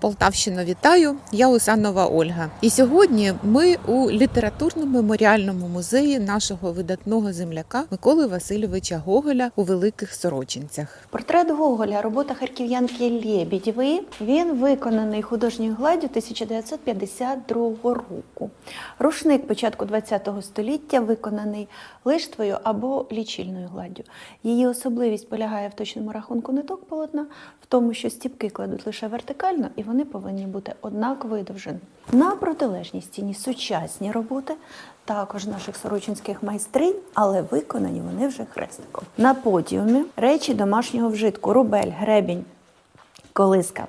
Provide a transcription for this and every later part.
Полтавщину вітаю, я Усанова Ольга. І сьогодні ми у літературно-меморіальному музеї нашого видатного земляка Миколи Васильовича Гоголя у Великих Сорочинцях. Портрет Гоголя, робота харків'янки Лєбідєвої. Він виконаний художньою гладдю 1952 року. Рушник початку ХХ століття виконаний лиштвою або лічильною гладдю. Її особливість полягає в точному рахунку ниток полотна, в тому, що стіпки кладуть лише вертикально, і вони повинні бути однакової довжини. На протилежній стіні сучасні роботи, також наших сорочинських майстринь, але виконані вони вже хрестиком. На подіумі речі домашнього вжитку, рубель, гребінь, колиска.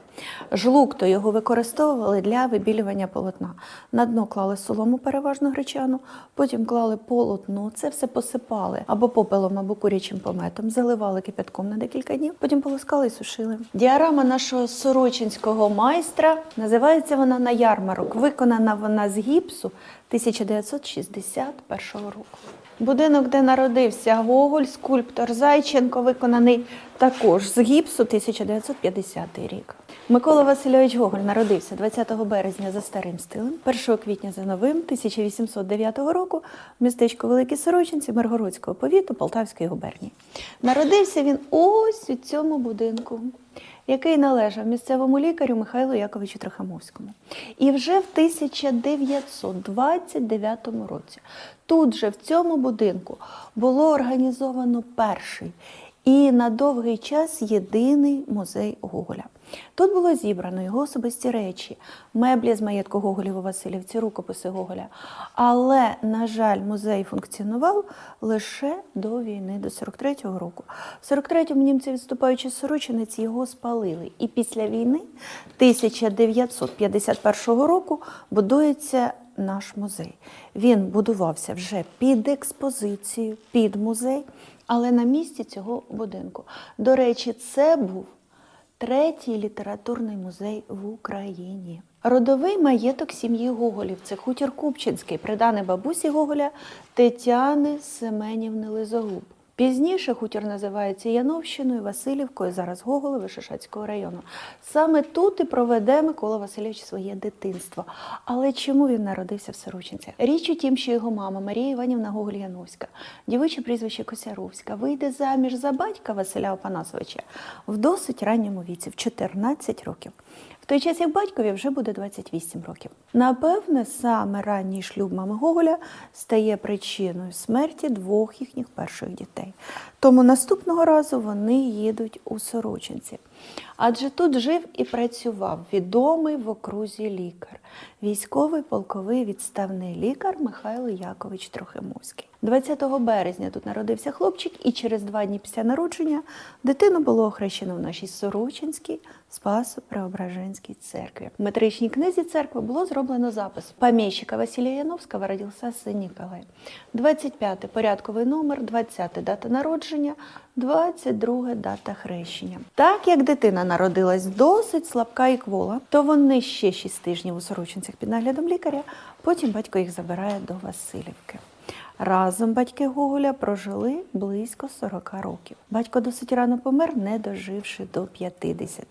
Жлук то його використовували для вибілювання полотна. На дно клали солому, переважно гречану, потім клали полотно, це все посипали або попелом, або курячим пометом, заливали кипятком на декілька днів, потім полоскали і сушили. Діарама нашого сорочинського майстра називається вона на ярмарок. Виконана вона з гіпсу 1961 року. Будинок, де народився Гоголь, скульптор Зайченко, виконаний також з гіпсу 1950 рік. Микола Васильович Гоголь народився 20 березня за старим стилем, 1 квітня за новим 1809 року в містечку Великі Сорочинці Миргородського повіту Полтавської губернії. Народився він ось у цьому будинку який належав місцевому лікарю Михайлу Яковичу Трохамовському. І вже в 1929 році тут же в цьому будинку було організовано перший і на довгий час єдиний музей Гоголя. Тут було зібрано його особисті речі, меблі з маєтку Гоголів у Васильівці, рукописи Гоголя. Але, на жаль, музей функціонував лише до війни, до 43-го року. В 43-му німці, відступаючи з Сорочинець, його спалили. І після війни 1951 року будується наш музей. Він будувався вже під експозицію, під музей, але на місці цього будинку. До речі, це був третій літературний музей в Україні. Родовий маєток сім'ї Гоголів це хутір Купчинський, приданий бабусі Гоголя Тетяни Семенівни Лизогуб. Пізніше хутір називається Яновщиною, Васильівкою, зараз Гоголеве Шишацького району. Саме тут і проведе Микола Васильович своє дитинство. Але чому він народився в Сорочинцях? Річ у тім, що його мама Марія Іванівна Гоголь-Яновська, дівиче прізвище Косяровська, вийде заміж за батька Василя Опанасовича в досить ранньому віці, в 14 років. Той час, як батькові вже буде 28 років. Напевне, саме ранній шлюб мами Гоголя стає причиною смерті двох їхніх перших дітей. Тому наступного разу вони їдуть у Сорочинці. Адже тут жив і працював відомий в окрузі лікар, військовий полковий відставний лікар Михайло Якович Трохимовський. 20 березня тут народився хлопчик, і через два дні після народження дитину було охрещено в нашій Сорочинській Спасо-Преображенській церкві. В метричній книзі церкви було зроблено запис поміщика Василія Яновського родився син Ніколай. 25 порядковий номер, 20 дата народження, 22 дата хрещення. Так як дитина народилась досить слабка і квола, то вони ще 6 тижнів у Сорочинцях під наглядом лікаря, потім батько їх забирає до Васильівки. Разом батьки Гоголя прожили близько 40 років. Батько досить рано помер, не доживши до 50.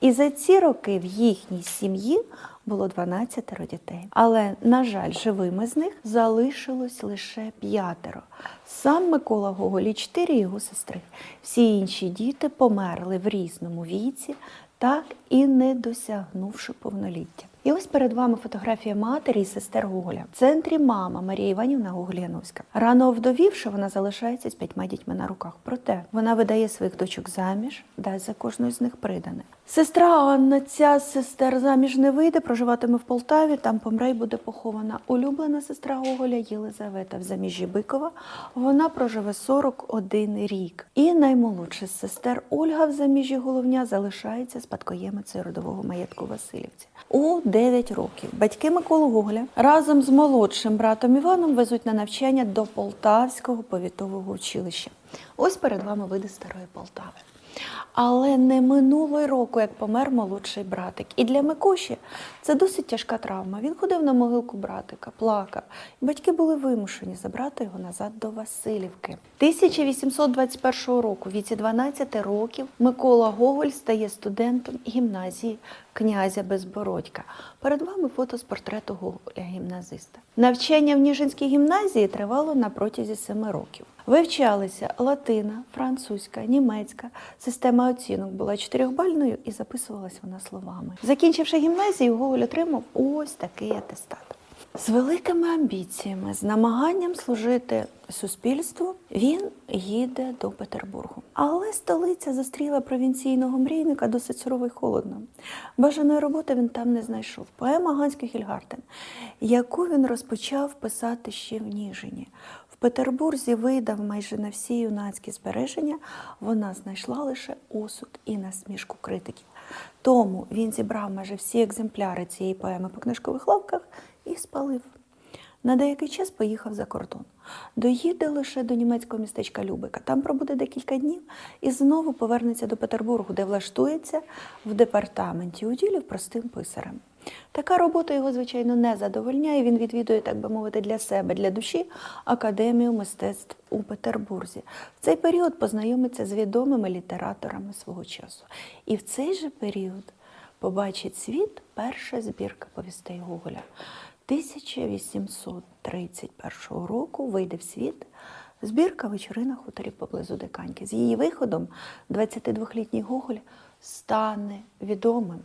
І за ці роки в їхній сім'ї було 12 дітей. Але, на жаль, живими з них залишилось лише п'ятеро. Сам Микола Гоголі, чотири його сестри. Всі інші діти померли в різному віці, так і не досягнувши повноліття. І ось перед вами фотографія матері і сестер Гоголя. В центрі мама Марія Іванівна Гоголяновська. Рано овдовівши, вона залишається з п'ятьма дітьми на руках. Проте вона видає своїх дочок заміж, дасть за кожною з них придане. Сестра Анна, ця сестер заміж не вийде, проживатиме в Полтаві, там помре й буде похована. Улюблена сестра Гоголя Єлизавета в заміжжі Бикова. Вона проживе 41 рік. І наймолодша з сестер Ольга в заміжжі головня залишається спадкоємицею родового маєтку Васильівці. У 9 років батьки Миколи Гоголя разом з молодшим братом Іваном везуть на навчання до Полтавського повітового училища. Ось перед вами види старої Полтави. Але не минуло й року, як помер молодший братик. І для Микоші це досить тяжка травма. Він ходив на могилку братика, плакав. Батьки були вимушені забрати його назад до Васильівки. 1821 року, віці 12 років, Микола Гоголь стає студентом гімназії князя Безбородька. Перед вами фото з портрету Гоголя гімназиста. Навчання в Ніжинській гімназії тривало на протязі семи років. Вивчалися латина, французька, німецька. Система оцінок була чотирьохбальною і записувалась вона словами. Закінчивши гімназію, Гоголь отримав ось такий атестат. З великими амбіціями, з намаганням служити суспільству, він їде до Петербургу. Але столиця зустріла провінційного мрійника досить сурово й холодно. Бажаної роботи він там не знайшов. Поема Ганський Хільгартен, яку він розпочав писати ще в Ніжині. В Петербурзі видав майже на всі юнацькі збереження, вона знайшла лише осуд і насмішку критиків. Тому він зібрав майже всі екземпляри цієї поеми по книжкових лавках і спалив. На деякий час поїхав за кордон. Доїде лише до німецького містечка Любика. Там пробуде декілька днів і знову повернеться до Петербургу, де влаштується в департаменті уділів простим писарем. Така робота його, звичайно, не задовольняє. Він відвідує, так би мовити, для себе, для душі Академію мистецтв у Петербурзі. В цей період познайомиться з відомими літераторами свого часу. І в цей же період побачить світ перша збірка повістей Гоголя. 1831 року вийде в світ збірка вечори на хуторі поблизу Диканьки. З її виходом 22-літній Гоголь стане відомим,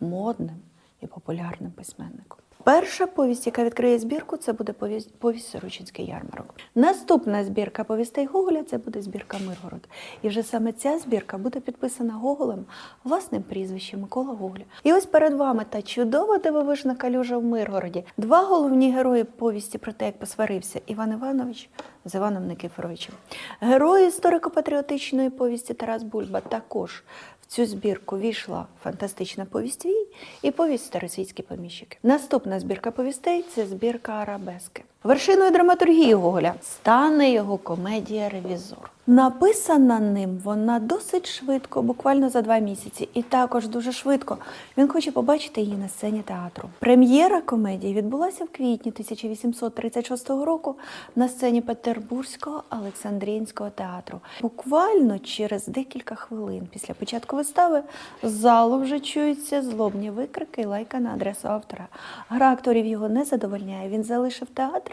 модним і популярним письменником. Перша повість, яка відкриє збірку, це буде повість, повість Сорочинський ярмарок. Наступна збірка повістей Гоголя це буде збірка Миргород. І вже саме ця збірка буде підписана Гоголем власним прізвищем Микола Гоголя. І ось перед вами та чудова дивовижна калюжа в Миргороді. Два головні герої повісті про те, як посварився Іван Іванович з Іваном Никифоровичем. Герой історико-патріотичної повісті Тарас Бульба також цю збірку війшла фантастична повість Вій і повість Старосвітські поміщики. Наступна збірка повістей це збірка Арабески. Вершиною драматургії Гоголя стане його комедія Ревізор. Написана ним вона досить швидко, буквально за два місяці, і також дуже швидко. Він хоче побачити її на сцені театру. Прем'єра комедії відбулася в квітні 1836 року на сцені Петербурзького Олександрійського театру. Буквально через декілька хвилин після початку вистави з залу вже чуються злобні викрики і лайка на адресу автора. Гра акторів його не задовольняє. Він залишив театр,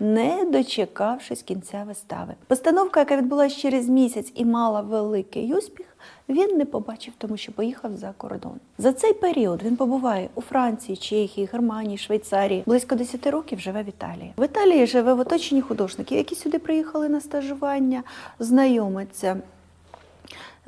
не дочекавшись кінця вистави. Постановка, яка відбулася через місяць і мала великий успіх, він не побачив, тому що поїхав за кордон. За цей період він побуває у Франції, Чехії, Германії, Швейцарії. Близько 10 років живе в Італії. В Італії живе в оточенні художників, які сюди приїхали на стажування, знайомиться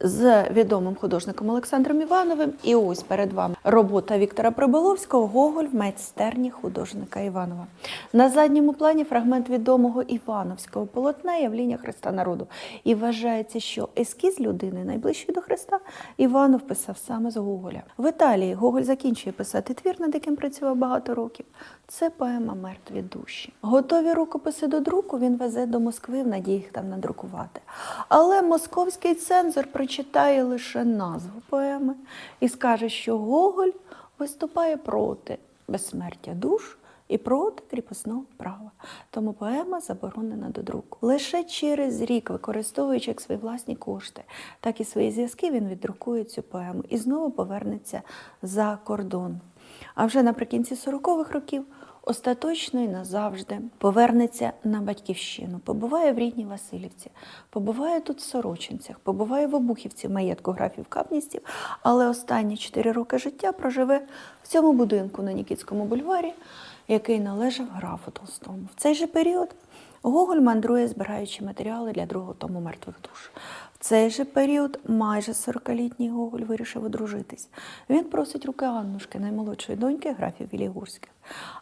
з відомим художником Олександром Івановим. І ось перед вами робота Віктора Приболовського Гоголь в майстерні художника Іванова. На задньому плані фрагмент відомого Івановського полотна Явління Христа народу. І вважається, що ескіз людини найближчої до Христа Іванов писав саме з Гоголя. В Італії Гоголь закінчує писати твір, над яким працював багато років. Це поема Мертві душі. Готові рукописи до друку він везе до Москви в надії їх там надрукувати. Але московський цензор прочитає лише назву поеми і скаже, що Гоголь виступає проти безсмертя душ і проти кріпосного права. Тому поема заборонена до друку. Лише через рік, використовуючи як свої власні кошти, так і свої зв'язки, він віддрукує цю поему і знову повернеться за кордон. А вже наприкінці 40-х років остаточно і назавжди повернеться на батьківщину, побуває в рідній Васильівці, побуває тут в Сорочинцях, побуває в Обухівці, маєтку графів Капністів, але останні 4 роки життя проживе в цьому будинку на Нікітському бульварі, який належав графу Толстому. В цей же період Гоголь мандрує, збираючи матеріали для другого тому мертвих душ. В цей же період майже 40-літній Гоголь вирішив одружитись. Він просить руки Аннушки, наймолодшої доньки графів Вілігурських,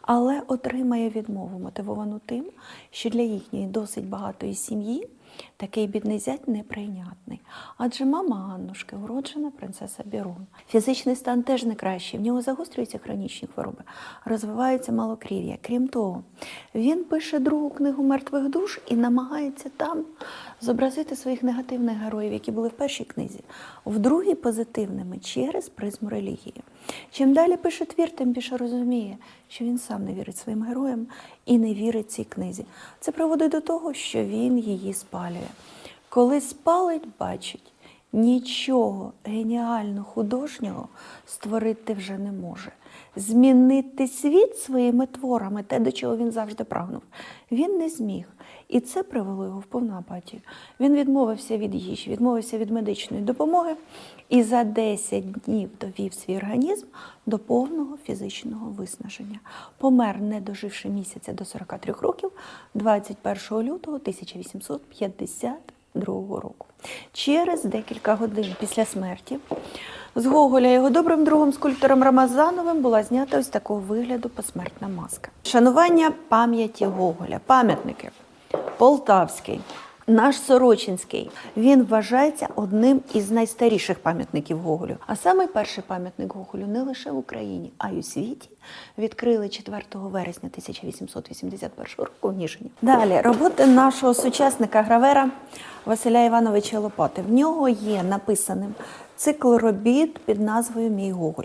але отримає відмову, мотивовану тим, що для їхньої досить багатої сім'ї такий бідний зять неприйнятний. Адже мама Аннушки уроджена принцеса Бірун. Фізичний стан теж не кращий. В нього загострюються хронічні хвороби, розвивається малокрів'я. Крім того, він пише другу книгу мертвих душ і намагається там зобразити своїх негативних героїв, які були в першій книзі, в другій позитивними через призму релігії. Чим далі пише твір, тим більше розуміє, що він сам не вірить своїм героям і не вірить цій книзі. Це приводить до того, що він її спалює. Коли спалить, бачить нічого геніально художнього створити вже не може. Змінити світ своїми творами, те, до чого він завжди прагнув, він не зміг. І це привело його в повну апатію. Він відмовився від їжі, відмовився від медичної допомоги і за 10 днів довів свій організм до повного фізичного виснаження. Помер, не доживши місяця до 43 років, 21 лютого 1852 року. Через декілька годин після смерті з Гоголя його добрим другом скульптором Рамазановим була знята ось такого вигляду посмертна маска. Шанування пам'яті Гоголя, пам'ятники. Полтавський, наш Сорочинський. Він вважається одним із найстаріших пам'ятників Гоголю. А саме перший пам'ятник Гоголю не лише в Україні, а й у світі відкрили 4 вересня 1881 року в Ніжині. Далі роботи нашого сучасника гравера Василя Івановича Лопати. В нього є написаним цикл робіт під назвою Мій Гоголь.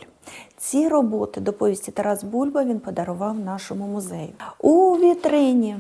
Ці роботи до повісті Тарас Бульба він подарував нашому музею. У вітрині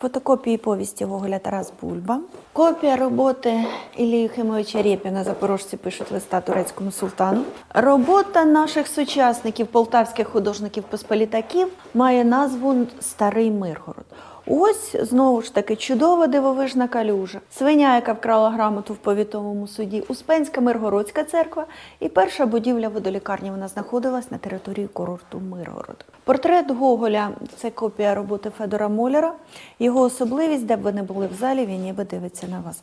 фотокопії повісті Гоголя Тарас Бульба, копія роботи Ілії Химовича Рєпіна «Запорожці пишуть листа турецькому султану. Робота наших сучасників, полтавських художників-посполітаків, має назву Старий Миргород. Ось знову ж таки чудова дивовижна калюжа. Свиня, яка вкрала грамоту в повітовому суді, Успенська Миргородська церква і перша будівля водолікарні. Вона знаходилась на території курорту Миргород. Портрет Гоголя це копія роботи Федора Моляра. Його особливість, де б ви не були в залі, він ніби дивиться на вас.